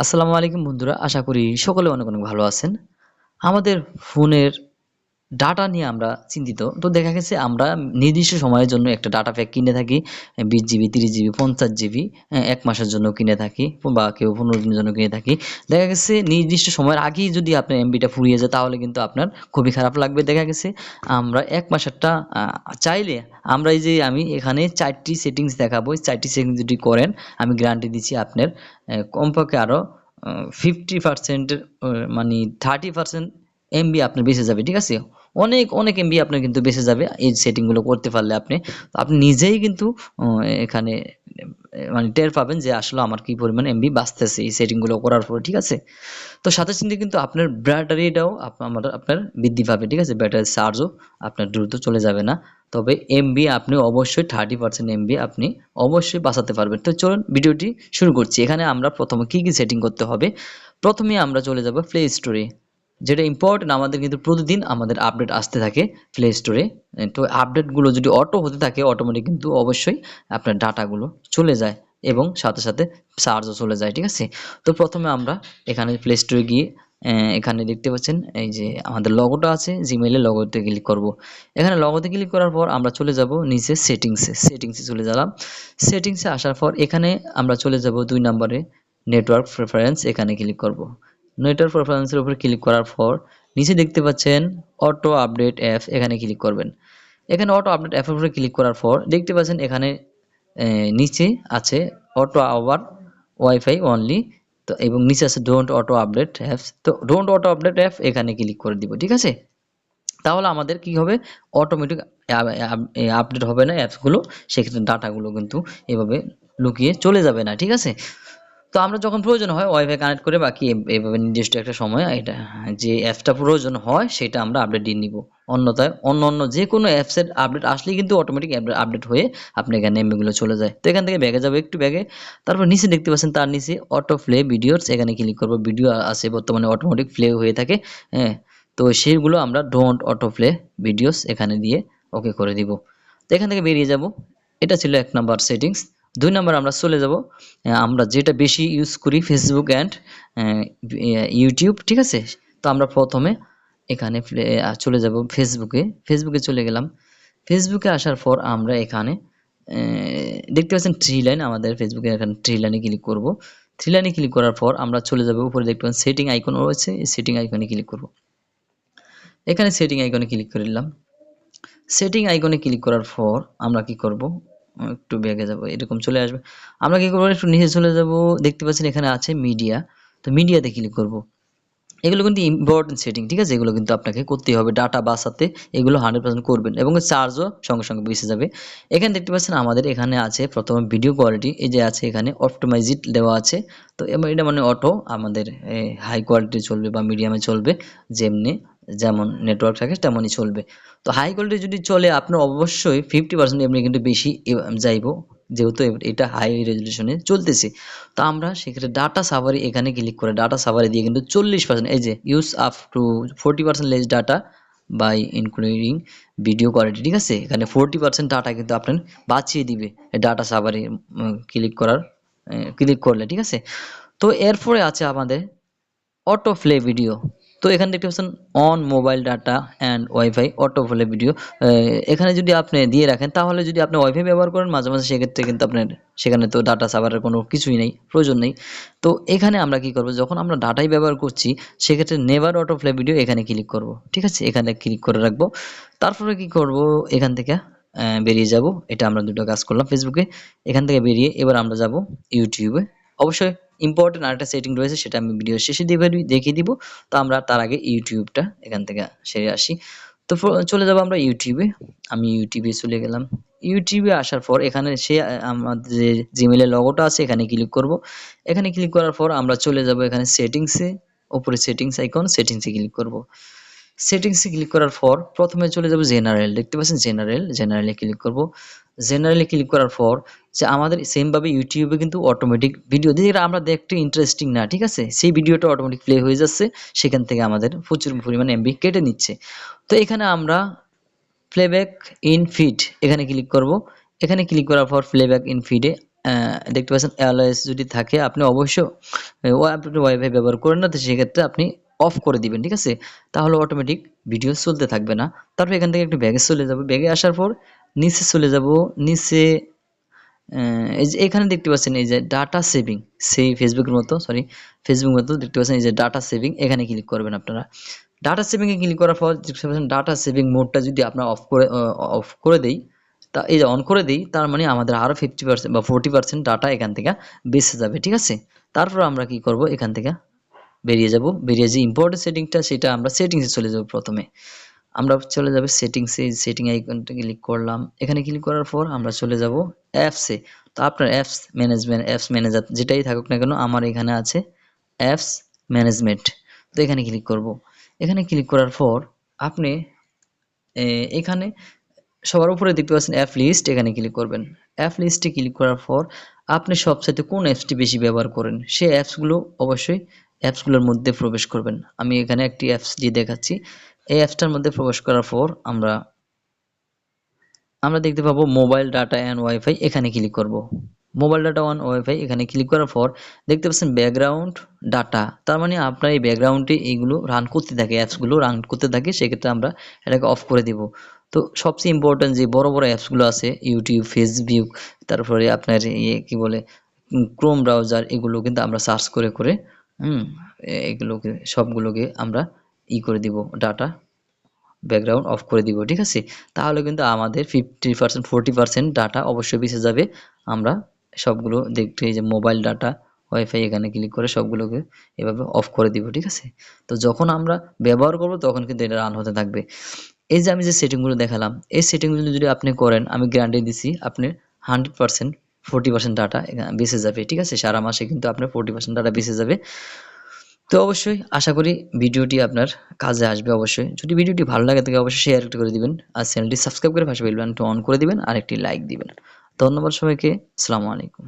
আসসালামু আলাইকুম বন্ধুরা আশা করি সকলে অনেক অনেক ভালো আছেন। আমাদের ফোনের ডাটা নিয়ে আমরা চিন্তিত। তো দেখা গেছে আমরা নির্দিষ্ট সময়ের জন্য একটা ডাটা প্যাক কিনে থাকি, বিশ জিবি তিরিশ জিবি পঞ্চাশ জিবি এক মাসের জন্য কিনে থাকি বা কেউ পনেরো দিনের জন্য কিনে থাকি। দেখা গেছে নির্দিষ্ট সময়ের আগেই যদি আপনার এমবিটা ফুরিয়ে যায়, তাহলে কিন্তু আপনার খুবই খারাপ লাগবে। দেখা গেছে আমরা এক মাসেরটা চাইলে আমরা এই যে আমি এখানে চারটি সেটিংস দেখাবো চারটি সেটিংস যদি করেন, আমি গ্যারান্টি দিচ্ছি আপনার কমপক্ষে আরও ফিফটি পার্সেন্টের মানে থার্টি পার্সেন্ট এমবি আপনার বেঁচে যাবে, ঠিক আছে? অনেক অনেক এমবি আপনার কিন্তু বেঁচে যাবে এই সেটিংগুলো করতে পারলে আপনি। আপনি নিজেই কিন্তু এখানে মানে টের পাবেন যে আসলে আমার কি পরিমাণ এমবি বাঁচতেছে এই সেটিংগুলো করার পরে, ঠিক আছে? তো সাথে সাথে কিন্তু আপনার ব্যাটারিটাও আমার, আপনার বৃদ্ধি পাবে, ঠিক আছে? ব্যাটারি চার্জও আপনার দ্রুত চলে যাবে না। তবে এমবি আপনি অবশ্যই থার্টি পার্সেন্ট এমবি আপনি অবশ্যই বাঁচাতে পারবেন। তো চলুন ভিডিওটি শুরু করছি। এখানে আমরা প্রথমে কি কি সেটিং করতে হবে? প্রথমে আমরা চলে যাব প্লে স্টোরে যেটা ইম্পর্টেন্ট আমাদের কিন্তু প্রতিদিন আমাদের আপডেট আসতে থাকে প্লে স্টোরে তো আপডেটগুলো যদি অটো হতে থাকে অটোমেটিক কিন্তু অবশ্যই আপনার ডাটাগুলো চলে যায় এবং সাথে সাথে চার্জও চলে যায়, ঠিক আছে? তো প্রথমে আমরা এখানে প্লে স্টোরে গিয়ে এখানে দেখতে পাচ্ছেন এই যে আমাদের লগোটা আছে জিমেইলের লগোতে ক্লিক করব। এখানে লগোতে ক্লিক করার পর আমরা চলে যাব নিচে সেটিংসে সেটিংসে চলে গেলাম। সেটিংসে আসার পর এখানে আমরা চলে যাব দুই নম্বরে নেটওয়ার্ক প্রেফারেন্স এখানে ক্লিক করব। নেটওয়ার্ক পারফরমেন্সের উপর ক্লিক করার পর, নিচে দেখতে পাচ্ছেন অটো আপডেট অ্যাপ এখানে ক্লিক করবেন। এখানে অটো আপডেট অ্যাপের উপরে ক্লিক করার পর, দেখতে পাচ্ছেন এখানে নিচে আছে অটো আওয়ার ওয়াইফাই অনলি তো এবং নিচে আছে ডোন্ট অটো আপডেট অ্যাপস তো ডোন্ট অটো আপডেট অ্যাপ এখানে ক্লিক করে দিব, ঠিক আছে? তাহলে আমাদের কি হবে? অটোমেটিক আপডেট হবে না অ্যাপসগুলো সেক্ষেত্রে ডাটাগুলো কিন্তু এভাবে লুকিয়ে চলে যাবে না, ঠিক আছে? তো আমরা যখন প্রয়োজন হয় ওয়াইফাই কানেক্ট করে বাকি এভাবে নির্দিষ্ট একটা সময়, এটা, যে অ্যাপসটা প্রয়োজন হয় সেটা আমরা আপডেট দিয়ে নিব। অন্যথায় অন্য অন্য যে কোনো অ্যাপসের আপডেট আসলেই কিন্তু অটোমেটিক আপডেট হয়ে আপনি এখানে এমবিগুলো চলে যায়। তো এখান থেকে ব্যাগে যাবে একটু ব্যাগে। তারপর নিচে দেখতে পাচ্ছেন তার নিচে অটো প্লে ভিডিওস এখানে ক্লিক করব। ভিডিও আছে বর্তমানে অটোমেটিক প্লে হয়ে থাকে হ্যাঁ? তো সেইগুলো আমরা ডোন্ট অটো প্লে ভিডিওস এখানে দিয়ে ওকে করে দিব। তো এখান থেকে বেরিয়ে যাব। এটা ছিল এক নাম্বার সেটিংস দুই নম্বর আমরা চলে যাব আমরা যেটা বেশি ইউজ করি ফেসবুক অ্যান্ড ইউটিউব ঠিক আছে? তো আমরা প্রথমে এখানে চলে যাব ফেসবুকে ফেসবুকে চলে গেলাম। ফেসবুকে আসার পর আমরা এখানে দেখতে পাচ্ছেন থ্রি লাইন আমাদের ফেসবুকে এখানে থ্রি লাইনে ক্লিক করব। থ্রি লাইনে ক্লিক করার পর আমরা চলে যাব, উপরে দেখতে পাচ্ছেন সেটিং আইকন রয়েছে, এই সেটিং আইকনে ক্লিক করব। এখানে সেটিং আইকনে ক্লিক করে নিলাম। সেটিং আইকনে ক্লিক করার পর আমরা কি করব? একটু ব্যাগে যাব, এরকম চলে আসবে। আমরা কি করব, একটু নিচে চলে যাব, দেখতে পাচ্ছেন এখানে আছে মিডিয়া তো মিডিয়াতে ক্লিক করব। এগুলো কিন্তু ইম্পর্টেন্ট সেটিং ঠিক আছে? এগুলো কিন্তু আপনাকে করতেই হবে। ডাটা বাসাতে এগুলো হান্ড্রেড পার্সেন্ট করবেন এবং চার্জও সঙ্গে সঙ্গে বেঁচে যাবে। এখানে দেখতে পাচ্ছেন আমাদের এখানে আছে প্রথমে ভিডিও কোয়ালিটি এই যে আছে এখানে অপটোমাইজিট দেওয়া আছে। তো এটা মানে অটো আমাদের হাই কোয়ালিটি চলবে বা মিডিয়ামে চলবে, যেমনি যেমন নেটওয়ার্ক থাকে তেমনই চলবে। তো হাই কোয়ালিটি যদি চলে আপনার অবশ্যই ফিফটি পার্সেন্ট এমনি কিন্তু বেশি যাইবো, যেহেতু এটা হাই রেজলিউশনে চলতেছে। তো আমরা সেক্ষেত্রে ডাটা সাভারি এখানে ক্লিক করে ডাটা সাভারি দিয়ে কিন্তু চল্লিশ পার্সেন্ট এই যে use up to forty percent less data by including video quality ঠিক আছে? এখানে ফোরটি পার্সেন্ট ডাটা কিন্তু আপনার বাঁচিয়ে দিবে ডাটা সাভারি ক্লিক করার ক্লিক করলে, ঠিক আছে? তো এরপরে আছে আমাদের অটো প্লে ভিডিও তো এখানে দেখতে পাচ্ছেন on mobile data and wifi auto play video এখানে যদি আপনি দিয়ে রাখেন, তাহলে যদি আপনি ওয়াইফাই ব্যবহার করেন, মাঝে মাঝে সেক্ষেত্রে কিন্তু আপনার সেখানে তো ডাটা সাভারের কোনো কিছুই নেই, প্রয়োজন নেই। তো এখানে আমরা কি করব, যখন আমরা ডাটাই ব্যবহার করছি, সেক্ষেত্রে নেভার অটো প্লে ভিডিও এখানে ক্লিক করব, ঠিক আছে? এখানে ক্লিক করে রাখব। তারপরে কি করব, এখান থেকে বেরিয়ে যাব। এটা আমরা দুটো কাজ করলাম ফেসবুকে এখান থেকে বেরিয়ে এবার আমরা যাব ইউটিউবে অবশ্যই ইম্পর্টেন্ট আরেকটা সেটিং রয়েছে, সেটা আমি ভিডিও শেষে দিয়ে দেখিয়ে- দিব। তো আমরা তার আগে ইউটিউবটা এখান থেকে সেরে আসি। তো চলে যাব আমরা ইউটিউবে আমি ইউটিউবে চলে গেলাম। ইউটিউবে আসার পর এখানে সে আমাদের যে জিমেলের লগোটা আছে, এখানে ক্লিক করব। এখানে ক্লিক করার পর আমরা চলে যাব এখানে সেটিংসে ওপরে সেটিংস আইকন সেটিংসে ক্লিক করব। সেটিংসে ক্লিক করার পর প্রথমে চলে যাব জেনারেল দেখতে পাচ্ছেন জেনারেল জেনারেলে ক্লিক করব জেনারেলে ক্লিক করার পর যে আমাদের সেমভাবে ইউটিউবে কিন্তু অটোমেটিক ভিডিও যেটা আমরা দেখতে ইন্টারেস্টিং না ঠিক আছে সেই ভিডিওটা অটোমেটিক প্লে হয়ে যাচ্ছে সেখান থেকে আমাদের প্রচুর পরিমাণে এমবি কেটে নিচ্ছে তো এখানে আমরা প্লেব্যাক ইন ফিড এখানে ক্লিক করব এখানে ক্লিক করার পর প্লেব্যাক ইন ফিডে দেখতে পাচ্ছেন এলএস যদি থাকে আপনি অবশ্যই ওয়াইফাই ব্যবহার করেন না তো সেক্ষেত্রে আপনি অফ করে দিবেন, ঠিক আছে? তাহলে অটোমেটিক ভিডিও চলতে থাকবে না। তারপর এখান থেকে একটু ব্যাগে চলে যাব। ব্যাগে আসার পর নিচে চলে যাব। নিচে এই যে এখানে দেখতে পাচ্ছেন এই যে ডাটা সেভিং সেই ফেসবুকের মতো সরি ফেসবুক মতো দেখতে পাচ্ছেন এই যে ডাটা সেভিং এখানে ক্লিক করবেন আপনারা। ডাটা সেভিংয়ে ক্লিক করার পর দেখতে পাচ্ছেন ডাটা সেভিং মোডটা যদি আপনার অফ করে অফ করে দেই, তা এই যে অন করে দিই, তার মানে আমাদের আরও ফিফটি পার্সেন্ট বা ফোরটি পার্সেন্ট ডাটা এখান থেকে বেঁচে যাবে, ঠিক আছে? তারপর আমরা কি করব? এখান থেকে বেরিয়ে যাব। বেরিয়ে যে ইম্পর্টেন্ট সেটিংটা সেটা আমরা সেটিংসে চলে যাব প্রথমে। আমরা চলে যাবে সেটিংসে সেটিং আইকনটা ক্লিক করলাম। এখানে ক্লিক করার পর আমরা চলে যাব অ্যাপসে তো আপনার অ্যাপস ম্যানেজমেন্ট অ্যাপস ম্যানেজার যেটাই থাকুক না কেন, আমার এখানে আছে অ্যাপস ম্যানেজমেন্ট তো এখানে ক্লিক করব। এখানে ক্লিক করার পর আপনি এখানে সবার উপরে দেখতে পাচ্ছেন অ্যাপ লিস্ট এখানে ক্লিক করবেন। অ্যাপ লিস্টে ক্লিক করার পর আপনি সবসাথে কোন অ্যাপসটি বেশি ব্যবহার করেন সেই অ্যাপসগুলো অবশ্যই অ্যাপসগুলোর মধ্যে প্রবেশ করবেন। আমি এখানে একটি অ্যাপস দিয়ে দেখাচ্ছি। এই অ্যাপসটার মধ্যে প্রবেশ করার পর আমরা আমরা দেখতে পাবো মোবাইল ডাটা অ্যান্ড ওয়াইফাই এখানে ক্লিক করব। মোবাইল ডাটা ওয়ান ওয়াইফাই এখানে ক্লিক করার পর দেখতে পাচ্ছেন ব্যাকগ্রাউন্ড ডাটা। তার মানে আপনার এই ব্যাকগ্রাউন্ডে এইগুলো রান করতে থাকে, অ্যাপসগুলো রান করতে থাকে, সেক্ষেত্রে আমরা এটাকে অফ করে দিব। তো সবচেয়ে ইম্পর্টেন্ট যে বড় বড় অ্যাপসগুলো আছে ইউটিউব ফেসবুক তারপরে আপনার ইয়ে কি বলে ক্রোম ব্রাউজার এগুলো কিন্তু আমরা সার্চ করে করে হুম এগুলোকে, সবগুলোকে আমরা ই করে দিব ডাটা ব্যাকগ্রাউন্ড অফ করে দিব, ঠিক আছে? তাহলে কিন্তু আমাদের fifty percent forty percent data অবশ্যই বেঁচে যাবে। আমরা সবগুলো দেখতে যে মোবাইল ডাটা ওয়াইফাই এখানে ক্লিক করে সবগুলোকে এভাবে অফ করে দিব, ঠিক আছে? তো যখন আমরা ব্যবহার করব, তখন কিন্তু এটা রান হতে থাকবে। এই যে আমি যে সেটিংগুলো দেখালাম, এই সেটিংগুলো যদি আপনি করেন, আমি গ্যারান্টি দিছি, আপনি hundred percent forty percent data বেঁচে যাবে, ঠিক আছে? সারা মাসে কিন্তু আপনার ফোরটি পার্সেন্ট ডাটা বেঁচে যাবে। তো অবশ্যই আশা করি ভিডিওটি আপনার কাজে আসবে অবশ্যই। যদি ভিডিওটি ভালো লাগে তাকে অবশ্যই শেয়ার করে দিবেন আর চ্যানেলটি সাবস্ক্রাইব করে পাশে বেল বাটনটি অন করে দিবেন আর একটি লাইক দিবেন। ধন্যবাদ সবাইকে। আসসালামু আলাইকুম।